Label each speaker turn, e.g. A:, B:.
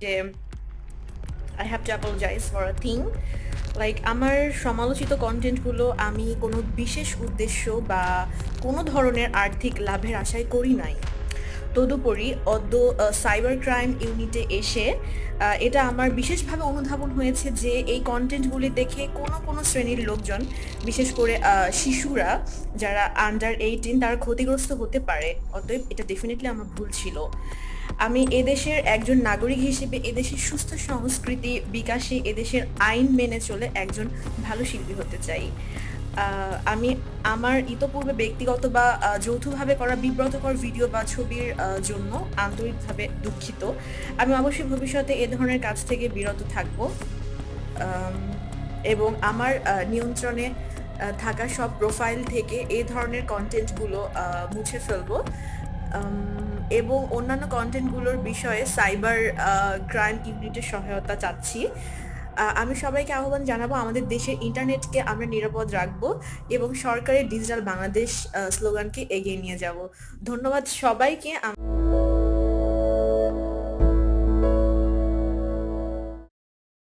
A: To apologize for a thing like আমার সমালোচিত কন্টেন্টগুলো আমি কোনো বিশেষ উদ্দেশ্য বা কোনো ধরনের আর্থিক লাভের আশায় করি নাই। তদুপরি অদ্য সাইবার ক্রাইম ইউনিটে এসে এটা আমার বিশেষভাবে অনুধাবন হয়েছে যে এই কন্টেন্টগুলি দেখে কোনো কোনো শ্রেণির লোকজন, বিশেষ করে শিশুরা যারা আন্ডার এইটিন তারা ক্ষতিগ্রস্ত হতে পারে। অতএব এটা ডেফিনেটলি আমার ভুল ছিল। আমি এদেশের একজন নাগরিক হিসেবে এদেশের সুস্থ সংস্কৃতি বিকাশে এদেশের আইন মেনে চলে একজন ভালো শিল্পী হতে চাই। আমি আমার ইতপূর্বে ব্যক্তিগত বা যৌথভাবে করা বিব্রতকর ভিডিও বা ছবির জন্য আন্তরিকভাবে দুঃখিত। আমি অবশ্যই ভবিষ্যতে এ ধরনের কাজ থেকে বিরত থাকব। এবং আমার নিয়ন্ত্রণে থাকা সব প্রোফাইল থেকে এই ধরনের কন্টেন্টগুলো মুছে ফেলব। এবং অন্যান্য কন্টেন্টগুলোর বিষয়ে সাইবার ক্রাইম ইউনিটের সহায়তা চাচ্ছি। আমি সবাইকে আহ্বান জানাব, আমাদের দেশের ইন্টারনেটকে আমরা নিরাপদ রাখব এবং সরকারের ডিজিটাল বাংলাদেশ স্লোগানকে এগিয়ে নিয়ে যাব। ধন্যবাদ সবাইকে